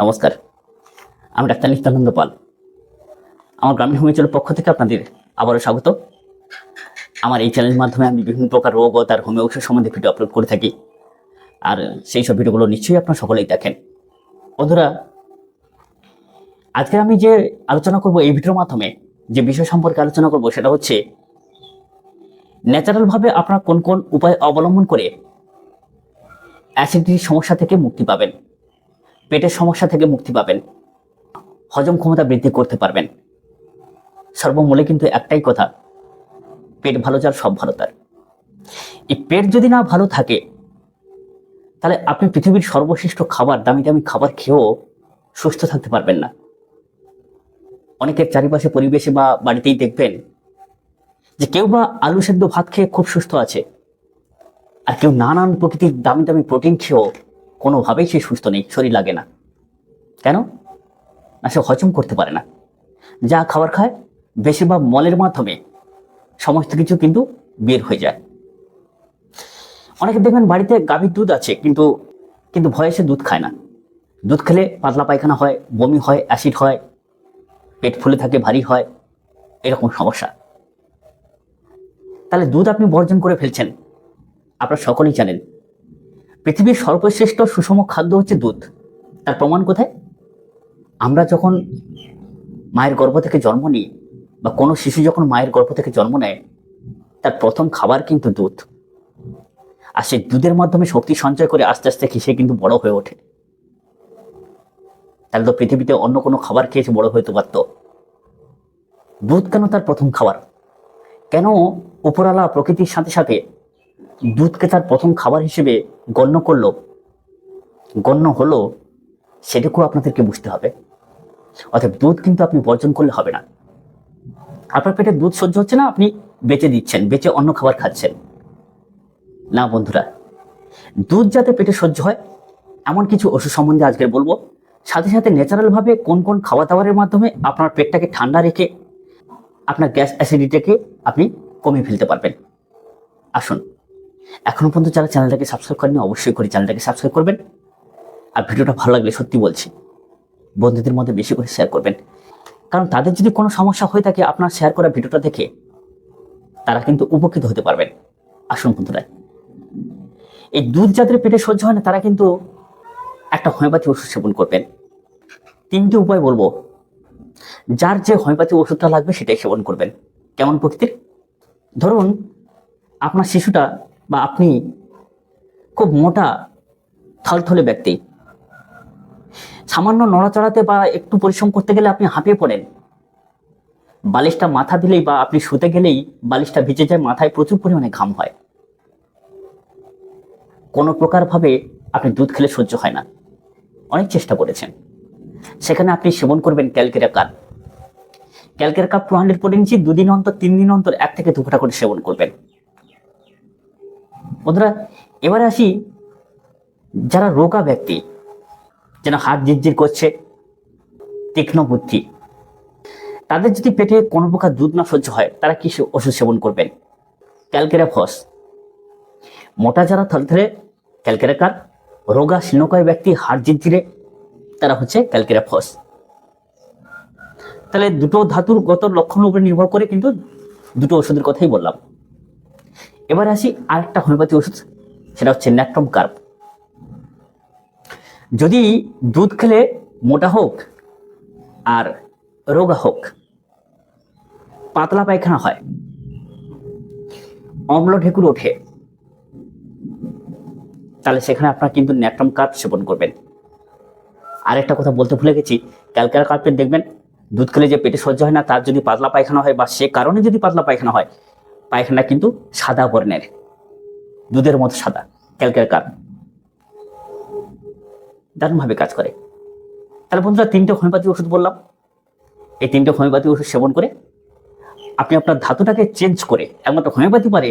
নমস্কার, আমি ডাক্তার নিত্যানন্দ পাল। আমার গ্রামীণ হোমিওপ্যাথির পক্ষ থেকে আপনাদের আবারও স্বাগত। আমার এই চ্যানেলের মাধ্যমে আমি বিভিন্ন প্রকার রোগ ও তার হোমিও ওষুধ সম্বন্ধে ভিডিও আপলোড করে থাকি। আর সেই সব ভিডিওগুলো নিশ্চয়ই আপনারা সকলেই দেখেন। বন্ধুরা, আজকে আমি যে আলোচনা করব এই ভিডিওর মাধ্যমে, যে বিষয় সম্পর্কে আলোচনা করব সেটা হচ্ছে, ন্যাচারালভাবে আপনারা কোন কোন উপায় অবলম্বন করে অ্যাসিডিটির সমস্যা থেকে মুক্তি পাবেন। পেটের সমস্যা থেকে মুক্তি পাবেন। হজম ক্ষমতা বৃদ্ধি করতে পারবেন। সর্বমূলে কিন্তু একটাই কথা, পেট ভালো যার, সব ভালো তার। এই পেট যদি না ভালো থাকে, তাহলে আপনি পৃথিবীর সর্বশ্রেষ্ঠ খাবার, দামি দামি খাবার খেয়েও সুস্থ থাকতে পারবেন না। অনেকের চারিপাশে পরিবেশে বা বাড়িতেই দেখবেন যে কেউ বা আলু সেদ্ধ ভাত খেয়ে খুব সুস্থ আছে, আর কেউ নানান প্রকৃতির দামি দামি প্রোটিন খেয়েও কোনোভাবেই সে সুস্থ নেই, শরীর লাগে না। কেন? না, সে হজম করতে পারে না। যা খাবার খায়, বেশিরভাগ মলের মাধ্যমে সমস্ত কিছু কিন্তু বের হয়ে যায়। অনেকে দেখবেন বাড়িতে গাভীর দুধ আছে, কিন্তু কিন্তু ভয়ে সে দুধ খায় না। দুধ খেলে পাতলা পায়খানা হয়, বমি হয়, অ্যাসিড হয়, পেট ফুলে থাকে, ভারী হয়, এরকম সমস্যা। তাহলে দুধ আপনি বর্জন করে ফেলছেন, আপনারা সকলেই জানেন। পৃথিবীর সর্বশ্রেষ্ঠ সুষম খাদ্য হচ্ছে দুধ। তার প্রমাণ কোথায়? আমরা যখন মায়ের গর্ভ থেকে জন্ম নিই বা কোনো শিশু যখন মায়ের গর্ভ থেকে জন্ম নেয়, তার প্রথম খাবার কিন্তু দুধ। আর সেই দুধের মাধ্যমে শক্তি সঞ্চয় করে আস্তে আস্তে সে কিন্তু বড় হয়ে ওঠে। তাহলে তো পৃথিবীতে অন্য কোনো খাবার খেয়েছে বড় হতে পারত দুধ কেন তার প্রথম খাবার? কেন উপরালা প্রকৃতির সাথে সাথে দুধকে তার প্রথম খাবার হিসেবে গণ্য করল। গণ্য হলো, সেটুকু আপনাদেরকে বুঝতে হবে। অর্থাৎ দুধ কিন্তু আপনি বর্জন করলে হবে না। আপনার পেটে দুধ সহ্য হচ্ছে না, আপনি বেঁচে দিচ্ছেন, বেঁচে অন্য খাবার খাচ্ছেন। না বন্ধুরা, দুধ যাতে পেটে সহ্য হয়, এমন কিছু ওষুধ সম্বন্ধে আজকে বলব। সাথে সাথে ন্যাচারালভাবে কোন কোন খাওয়া দাওয়ারের মাধ্যমে আপনার পেটটাকে ঠান্ডা রেখে, আপনার গ্যাস অ্যাসিডিটিকে আপনি কমিয়ে ফেলতে পারবেন। আসুন। এখনও পর্যন্ত যারা চ্যানেলটাকে সাবস্ক্রাইব করেনি অবশ্যই করে চ্যানেলটাকে সাবস্ক্রাইব করবেন। আর ভিডিওটা ভালো লাগলে সত্যি বলছি, বন্ধুদের মধ্যে বেশি করে শেয়ার করবেন। কারণ তাদের যদি কোনো সমস্যা হয়ে থাকে, আপনার শেয়ার করা ভিডিওটা দেখে তারা কিন্তু উপকৃত হতে পারবেন। আসুন বন্ধুরা। এই দুধ যাদের পেটে সহ্য হয় না, তারা কিন্তু একটা হোমিওপ্যাথি ওষুধ সেবন করবেন। তিনটি উপায় বলব। যার যে হোমিওপ্যাথি ওষুধটা লাগবে, সেটাই সেবন করবেন। কেমন প্রকৃতির? ধরুন, আপনার শিশুটা বা আপনি খুব মোটা থলথলে ব্যক্তি। সামান্য নড়াচড়াতে বা একটু পরিশ্রম করতে গেলে আপনি হাঁপিয়ে পড়েন। বালিশটা মাথা দিলেই বা আপনি শুতে গেলেই বালিশটা ভিজে যায়, মাথায় প্রচুর পরিমাণে ঘাম হয়। কোনো প্রকারভাবে আপনি দুধ খেলে সহ্য হয় না। অনেক চেষ্টা করেছেন। সেখানে আপনি সেবন করবেন ক্যালকেরা কাপ। ক্যালকেরা কাপ টু হান্ড্রেড করে নিচ্ছি দুদিন অন্তর, তিন দিন অন্তর, এক থেকে দু ফোঁটা করে সেবন করবেন। বন্ধুরা, এবারে আসি যারা রোগা ব্যক্তি, যেন হাত জিরজির করছে, তীক্ষ্ণ বুদ্ধি। তাদের যদি পেটে কোনো প্রকার দুধ না সহ্য হয়, তারা কি ওষুধ সেবন করবেন। ক্যালকেরা ফস। মোটা যারা থলথলে ক্যালকেরাকার রোগা শীর্ণকায় ব্যক্তি হাড় জিরজিরে, তারা হচ্ছে ক্যালকেরা ফস। তাহলে দুটো ধাতুর গত লক্ষণের উপরে নির্ভর করে কিন্তু দুটো ওষুধের কথাই বললাম। এবার আসি আরেকটা হোমিওপ্যাথি ওষুধ, সেটা হচ্ছে ন্যাট্রম কার্প যদি দুধ খেলে মোটা হোক আর রোগা হোক, পাতলা পায়খানা হয়, অম্ল ঢেকুর ওঠে, তাহলে সেখানে আপনার কিন্তু ন্যাট্রম কার্প সেবন করবেন। আরেকটা কথা বলতে ভুলে গেছি ক্যালকারা কার্পেট দেখবেন, দুধ খেলে যে পেটে সহ্য হয় না, তার যদি পাতলা পায়খানা হয় বা সে কারণে যদি পাতলা পায়খানা হয় পায়খানা কিন্তু সাদা বর্ণের। দুধের মতো সাদা ক্যালকের কাপ দারুণভাবে কাজ করে। তাহলে বন্ধুরা, তিনটে হোমিওপ্যাথি ওষুধ বললাম। এই তিনটে হোমিওপ্যাথি ওষুধ সেবন করে আপনি আপনার ধাতুটাকে চেঞ্জ করে একমাত্র হোমিওপ্যাথি পারে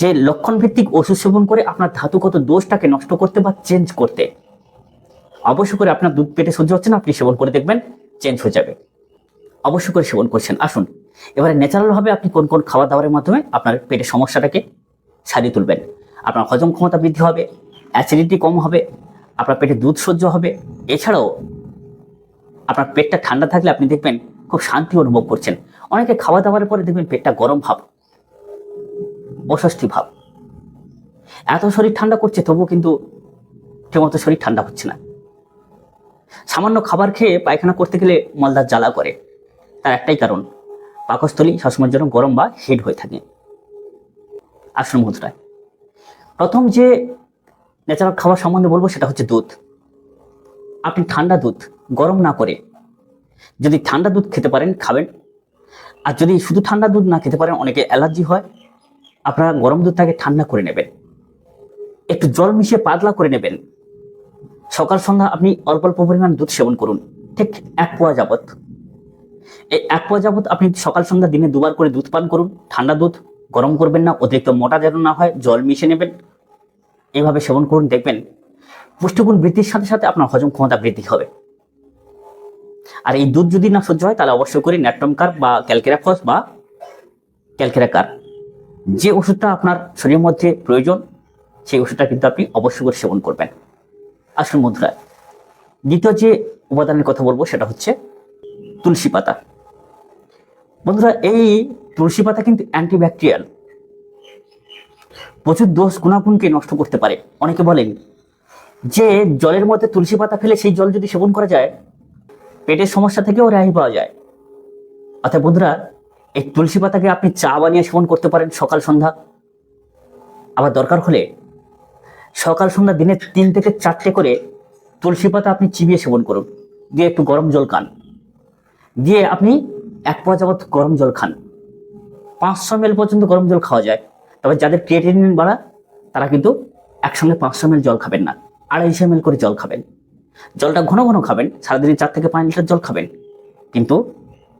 যে লক্ষণ ভিত্তিক ওষুধ সেবন করে আপনার ধাতুগত দোষটাকে নষ্ট করতে বা চেঞ্জ করতে। অবশ্য করে আপনার দুধ পেটে সহ্য হচ্ছে না, আপনি সেবন করে দেখবেন চেঞ্জ হয়ে যাবে। অবশ্য করে সেবন করছেন। আসুন এবারে ন্যাচারালভাবে আপনি কোন কোন খাবার দাবারের মাধ্যমে আপনার পেটের সমস্যাটাকে সারিয়ে তুলবেন। আপনার হজম ক্ষমতা বৃদ্ধি হবে অ্যাসিডিটি কম হবে, আপনার পেটে দুধ সহ্য হবে। এছাড়াও আপনার পেটটা ঠান্ডা থাকলে আপনি দেখবেন খুব শান্তি অনুভব করছেন। অনেকে খাওয়া দাওয়ার পরে দেখবেন পেটটা গরম ভাব, অস্বস্তি ভাব। এত শরীর ঠান্ডা করছে, তবুও কিন্তু ঠিকমতো শরীর ঠান্ডা হচ্ছে না। সামান্য খাবার খেয়ে পায়খানা করতে গেলে মলদার জ্বালা করে। তার একটাই কারণ পাকস্থলী সবসময়ের জন্য গরম বা হিট হয়ে থাকে। আসুন বন্ধুরা, প্রথম যে ন্যাচারাল খাবার সম্বন্ধে বলব সেটা হচ্ছে দুধ। আপনি ঠান্ডা দুধ গরম না করে যদি ঠান্ডা দুধ খেতে পারেন, খাবেন। আর যদি শুধু ঠান্ডা দুধ না খেতে পারেন, অনেকে অ্যালার্জি হয়, আপনারা গরম দুধটাকে ঠান্ডা করে নেবেন। একটু জল মিশিয়ে পাতলা করে নেবেন। সকাল সন্ধ্যা আপনি অল্প অল্প পরিমাণ দুধ সেবন করুন, ঠিক এক পোয়া যাবত এই এক পোয়া আপনি সকাল সন্ধ্যা দিনে দুবার করে দুধ পান করুন, ঠান্ডা দুধ গরম করবেন না, অতিরিক্ত মোটা যেন না হয়, জল মিশিয়ে নেবেন। এভাবে সেবন করুন, দেখবেন পুষ্টিগুণ বৃদ্ধির সাথে সাথে আপনার হজম ক্ষমতা বৃদ্ধি হবে। আর এই দুধ যদি না সহ্য হয়, তাহলে অবশ্যই করে ন্যাট্রমকার বা ক্যালকেরাফস বা ক্যালকেরাকার যে ওষুধটা আপনার শরীরের মধ্যে প্রয়োজন, সেই ওষুধটা কিন্তু আপনি অবশ্যই করে সেবন করবেন। আসুন বন্ধুরা, দ্বিতীয় যে উপাদানের কথা বলব, সেটা হচ্ছে তুলসী পাতা। বন্ধুরা, এই তুলসী পাতা কিন্তু অ্যান্টিব্যাকটেরিয়াল প্রচুর দোষ, গুণাগুণকে নষ্ট করতে পারে। অনেকে বলেন যে জলের মধ্যে তুলসী পাতা ফেলে সেই জল যদি সেবন করা যায়, পেটের সমস্যা থেকেও রেহাই পাওয়া যায়। অর্থাৎ বন্ধুরা, এই তুলসী পাতাকে আপনি চা বানিয়ে সেবন করতে পারেন সকাল সন্ধ্যা। আবার দরকার হলে সকাল সন্ধ্যা দিনে তিন থেকে চারটে করে তুলসী পাতা আপনি চিবিয়ে সেবন করুন। দিয়ে একটু গরম জল খান। দিয়ে আপনি এক পোয়া গরম জল খান। পাঁচশো এল পর্যন্ত গরম জল খাওয়া যায়। তবে যাদের ক্রিয়েটিনিন বাড়া, তারা কিন্তু একসঙ্গে পাঁচশো এল জল খাবেন না, আড়াইশো এল করে জল খাবেন। জলটা ঘন ঘন খাবেন, সারাদিনে চার থেকে পাঁচ লিটার জল খাবেন, কিন্তু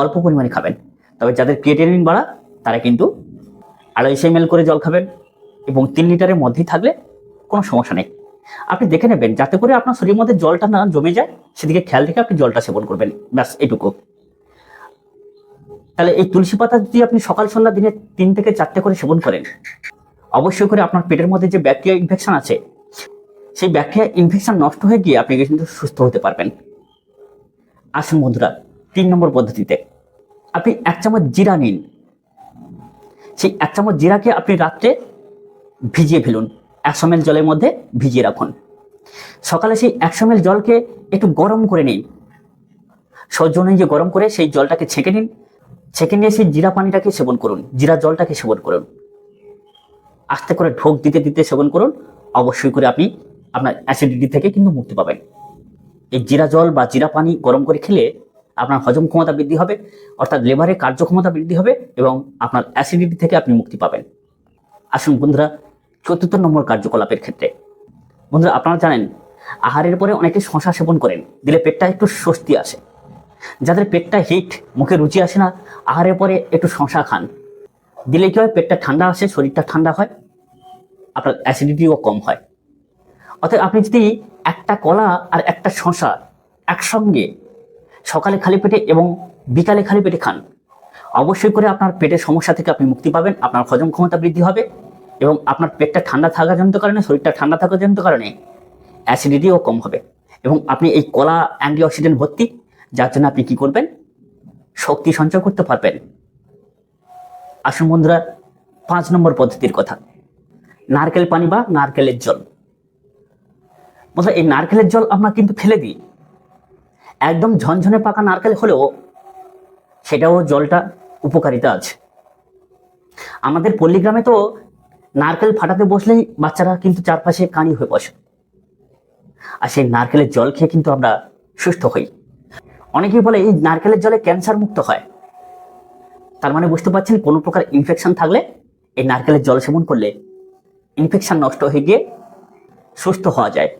অল্প পরিমাণে খাবেন। তবে যাদের ক্রিয়েটিনিন বাড়া, তারা কিন্তু আড়াইশো এল করে জল খাবেন এবং তিন লিটারের মধ্যেই থাকলে কোনো সমস্যা নেই। আপনি দেখে নেবেন, যাতে করে আপনার শরীরের মধ্যে জলটা না জমে যায়, সেদিকে খেয়াল রেখে আপনি জলটা সেবন করবেন। ব্যাস, এটুকু। তাহলে এই তুলসী পাতা যদি আপনি সকাল সন্ধ্যা দিনে তিন থেকে চারটে করে সেবন করেন, অবশ্যই করে আপনার পেটের মধ্যে যে ব্যাকটেরিয়া ইনফেকশন আছে, সেই ব্যাকটেরিয়া ইনফেকশন নষ্ট হয়ে গিয়ে আপনি কিন্তু সুস্থ হতে পারবেন। আসুন বন্ধুরা, তিন নম্বর পদ্ধতিতে আপনি এক চামচ জিরা নিন। সেই এক চামচ জিরাকে আপনি রাত্রে ভিজিয়ে ফেলুন একশো এল জলের মধ্যে ভিজিয়ে রাখুন। সকালে সেই একশো এল জলকে একটু গরম করে নিন। সহ্য অনুযায়ী গরম করে সেই জলটাকে ছেঁকে নিন। নিয়ে সেই জিরা পানিটাকে সেবন করুন, জিরা জলটাকে সেবন করুন। আস্তে করে ঢোক দিতে দিতে সেবন করুন, অবশ্যই করে আপনি আপনার অ্যাসিডিটি থেকে কিন্তু মুক্তি পাবেন। এই জিরা জল বা জিরা পানি গরম করে খেলে আপনার হজম ক্ষমতা বৃদ্ধি হবে, অর্থাৎ লিভারের কার্যক্ষমতা বৃদ্ধি হবে এবং আপনার অ্যাসিডিটি থেকে আপনি মুক্তি পাবেন। আসুন বন্ধুরা, চতুর্থ নম্বর কার্যকলাপের ক্ষেত্রে। বন্ধুরা, আপনারা জানেন, আহারের পরে অনেকে শশা সেবন করেন, দিলে পেটটা একটু স্বস্তি আসে। যাদের পেটটা হিট, মুখে রুচি আসে না আহারের পরে একটু শশা খান। দিলে কি হয়? পেটটা ঠান্ডা আসে, শরীরটা ঠান্ডা হয়, আপনার অ্যাসিডিটিও কম হয়। অর্থাৎ আপনি যদি একটা কলা আর একটা শশা একসঙ্গে সকালে খালি পেটে এবং বিকালে খালি পেটে খান, অবশ্যই করে আপনার পেটের সমস্যা থেকে আপনি মুক্তি পাবেন, আপনার হজম ক্ষমতা বৃদ্ধি হবে এবং আপনার পেটটা ঠান্ডা থাকার জনিত কারণে, শরীরটা ঠান্ডা থাকার জনিত কারণে অ্যাসিডিটিও কম হবে। এবং আপনি এই কলা অ্যান্টিঅক্সিডেন্ট ভর্তি, যার জন্য আপনি কী করবেন? শক্তি সঞ্চয় করতে পারবেন। আসুন বন্ধুরা, পাঁচ নম্বর পদ্ধতির কথা। নারকেল পানি বা নারকেলের জল। বন্ধুরা, এই নারকেলের জল আমরা কিন্তু ফেলে দিই। একদম ঝনঝনে পাকা নারকেল হলেও সেটাও জলটা উপকারিতা আছে। আমাদের পল্লীগ্রামে তো নারকেল ফাটাতে বসলেই বাচ্চারা কিন্তু চারপাশে কানি হয়ে বসে। আর সেই নারকেলের জল খেয়ে কিন্তু আমরা সুস্থ হই। অনেকেই বলে এই নারকেলের জলে ক্যান্সার মুক্ত হয়। তার মানে বুঝতে পারছেন কোনো প্রকার ইনফেকশন থাকলে এই নারকেলের জল সেবন করলে ইনফেকশন নষ্ট হয়ে গিয়ে সুস্থ হওয়া যায়।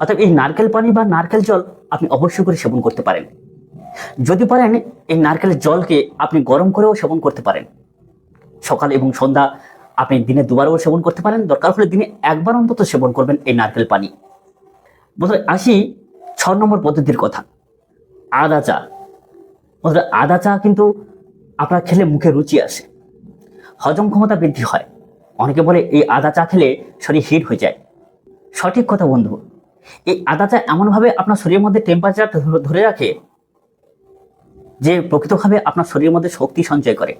অর্থাৎ এই নারকেল পানি বা নারকেল জল আপনি অবশ্যই করে সেবন করতে পারেন। যদি পারেন, এই নারকেলের জলকে আপনি গরম করেও সেবন করতে পারেন। সকাল এবং সন্ধ্যা আপনি দিনে দুবারও সেবন করতে পারেন। দরকার হলে দিনে একবার অন্তত সেবন করবেন এই নারকেল পানি। বন্ধুরা, আসি ছ নম্বর পদ্ধতির কথা। আদা চা। বন্ধুরা আদা চা কিন্তু আপনার খেলে মুখে রুচি আসে। হজম ক্ষমতা বৃদ্ধি হয়। অনেকে বলে এই আদা চা খেলে শরীর হিট হয়ে যায়। সঠিক কথা বন্ধু, এই আদা চা এমনভাবে আপনার শরীরের মধ্যে টেম্পারেচার ধরে রাখে যে প্রকৃতভাবে আপনার শরীরের মধ্যে শক্তি সঞ্চয় করে।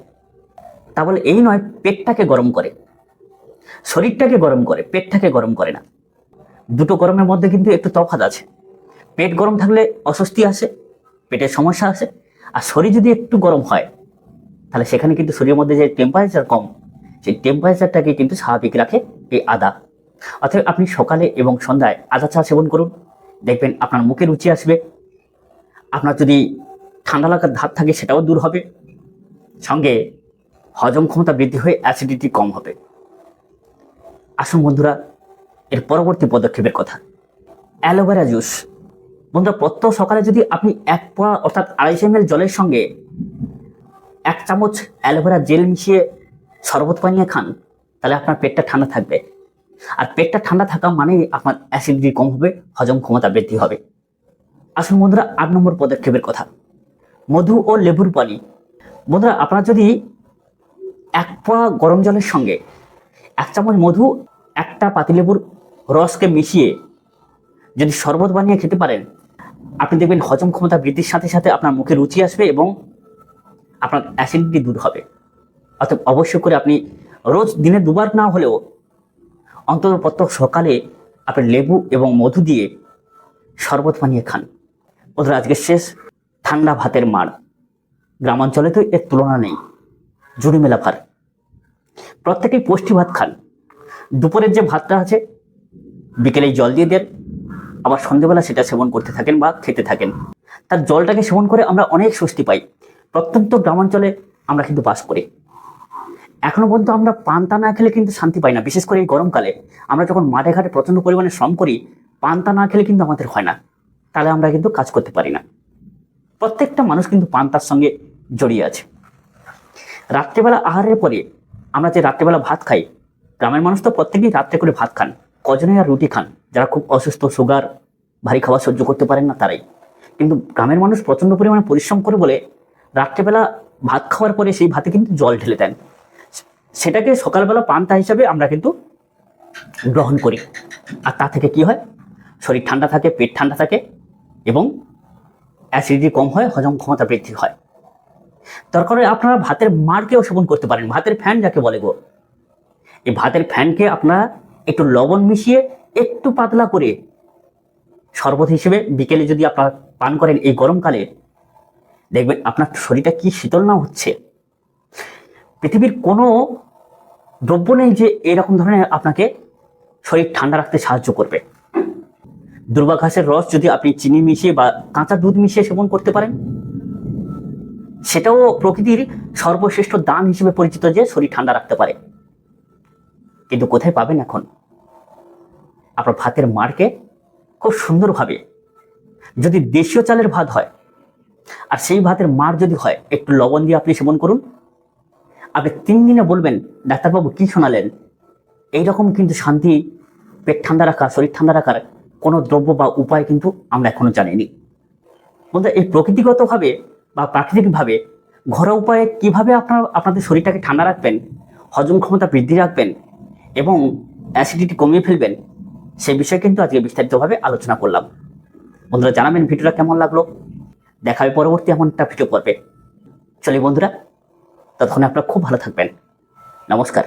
তা বলে এই নয়, পেটটাকে গরম করে। শরীরটাকে গরম করে, পেটটাকে গরম করে না। দুটো গরমের মধ্যে কিন্তু একটু তফাৎ আছে। পেট গরম থাকলে অস্বস্তি আসে পেটের সমস্যা আছে, আর শরীর যদি একটু গরম হয়, তাহলে সেখানে কিন্তু শরীরের মধ্যে যে টেম্পারেচার কম, সেই টেম্পারেচারটাকে কিন্তু স্বাভাবিক রাখে এই আদা। অর্থাৎ আপনি সকালে এবং সন্ধ্যায় আদা চা সেবন করুন। দেখবেন আপনার মুখে রুচি আসবে। আপনার যদি ঠান্ডা লাগার ধার থাকে, সেটাও দূর হবে। সঙ্গে হজম ক্ষমতা বৃদ্ধি হয়ে অ্যাসিডিটি কম হবে। আসুন বন্ধুরা, এর পরবর্তী পদক্ষেপের কথা। অ্যালোভেরা জুস বন্ধুরা প্রত্যহ সকালে যদি আপনি এক পোয়া, অর্থাৎ আড়াইশো এম জলের সঙ্গে এক চামচ অ্যালোভেরা জেল মিশিয়ে শরবত বানিয়ে খান, তাহলে আপনার পেটটা ঠান্ডা থাকবে। আর পেটটা ঠান্ডা থাকা মানেই আপনার অ্যাসিডিটি কম হবে, হজম ক্ষমতা বৃদ্ধি হবে। আসুন বন্ধুরা, আট নম্বর পদক্ষেপের কথা। মধু ও লেবুর পানি বন্ধুরা, আপনারা যদি এক পোয়া গরম জলের সঙ্গে এক চামচ মধু, একটা পাতিলেবুর রসকে মিশিয়ে যদি শরবত বানিয়ে খেতে পারেন আপনি দেখবেন হজম ক্ষমতা বৃদ্ধির সাথে সাথে আপনার মুখে রুচি আসবে এবং আপনার অ্যাসিডিটি দূর হবে। অর্থাৎ অবশ্যই করে আপনি রোজ দিনে দুবার না হলেও অন্তত প্রত্যেক সকালে আপনি লেবু এবং মধু দিয়ে শরবত বানিয়ে খান। ওদের আজকে শেষ ঠান্ডা ভাতের মার। গ্রামাঞ্চলে তো এর তুলনা নেই জুড়ি মেলা ভার। প্রত্যেকেই পুষ্টি ভাত খান। দুপুরের যে ভাতটা আছে বিকেলে জল দিয়ে দেন। আবার সন্ধ্যেবেলা সেটা সেবন করতে থাকেন বা খেতে থাকেন। তার জলটাকে সেবন করে আমরা অনেক স্বস্তি পাই। প্রত্যন্ত গ্রামাঞ্চলে আমরা কিন্তু বাস করি। এখনও পর্যন্ত আমরা পান্তা না খেলে কিন্তু শান্তি পাই না, বিশেষ করে এই গরমকালে। আমরা যখন মাঠে ঘাটে প্রচণ্ড পরিমাণে শ্রম করি, পান্তা না খেলে কিন্তু আমাদের হয় না। তাহলে আমরা কিন্তু কাজ করতে পারি না। প্রত্যেকটা মানুষ কিন্তু পান্তার সঙ্গে জড়িয়ে আছে। রাত্রেবেলা আহারের পরে আমরা যে রাত্রেবেলা ভাত খাই, গ্রামের মানুষ তো প্রত্যেকেই রাত্রে করে ভাত খান। কজনে আর রুটি খান। যারা খুব অসুস্থ, সুগার, ভারী খাবার সহ্য করতে পারেন না, তারাই। কিন্তু গ্রামের মানুষ প্রচণ্ড পরিমাণে পরিশ্রম করে বলে রাত্রেবেলা ভাত খাওয়ার পরে সেই ভাতে কিন্তু জল ঢেলে দেন। সেটাকে সকালবেলা পান্তা হিসাবে আমরা কিন্তু গ্রহণ করি। আর তা থেকে কি হয়? শরীর ঠান্ডা থাকে, পেট ঠান্ডা থাকে এবং অ্যাসিডিটি কম হয়, হজম ক্ষমতা বৃদ্ধি হয়। দরকার হয় আপনারা ভাতের মারকেও সেবন করতে পারেন। ভাতের ফ্যান যাকে বলে গো। এই ভাতের ফ্যানকে আপনারা একটু লবণ মিশিয়ে একটু পাতলা করে শরবত হিসেবে বিকেলে যদি আপনারা পান করেন এই গরমকালে, দেখবেন আপনার শরীরটা কি শীতল না হচ্ছে। পৃথিবীর কোনো দ্রব্য নেই যে এরকম ধরনের আপনাকে শরীর ঠান্ডা রাখতে সাহায্য করবে। দুর্বা ঘাসের রস যদি আপনি চিনি মিশিয়ে বা কাঁচা দুধ মিশিয়ে সেবন করতে পারেন, সেটাও প্রকৃতির সর্বশ্রেষ্ঠ দান হিসেবে পরিচিত যে শরীর ঠান্ডা রাখতে পারে। কিন্তু কোথায় পাবেন এখন? আপনার ভাতের মারকে খুব সুন্দরভাবে যদি দেশীয় চালের ভাত হয়, আর সেই ভাতের মার যদি হয়, একটু লবণ দিয়ে আপনি সেবন করুন। আপনি তিন দিনে বলবেন, ডাক্তারবাবু কি শোনালেন? এইরকম কিন্তু শান্তি পেট ঠান্ডা রাখা, শরীর ঠান্ডা রাখার কোনো দ্রব্য বা উপায় কিন্তু আমরা এখনও জানিনি। বন্ধু, এই প্রকৃতিগতভাবে বা প্রাকৃতিকভাবে ঘরোয়া উপায়ে কীভাবে আপনার, আপনাদের শরীরটাকে ঠান্ডা রাখবেন, হজম ক্ষমতা বৃদ্ধি রাখবেন এবং অ্যাসিডিটি কমিয়ে ফেলবেন, সে বিষয়ে কিন্তু আজকে বিস্তারিতভাবে আলোচনা করলাম। বন্ধুরা, জানাবেন ভিডিওটা কেমন লাগল? দেখাবে পরবর্তী এমন একটা ভিডিও করবে চলি বন্ধুরা, ততক্ষণে আপনারা খুব ভালো থাকবেন। নমস্কার।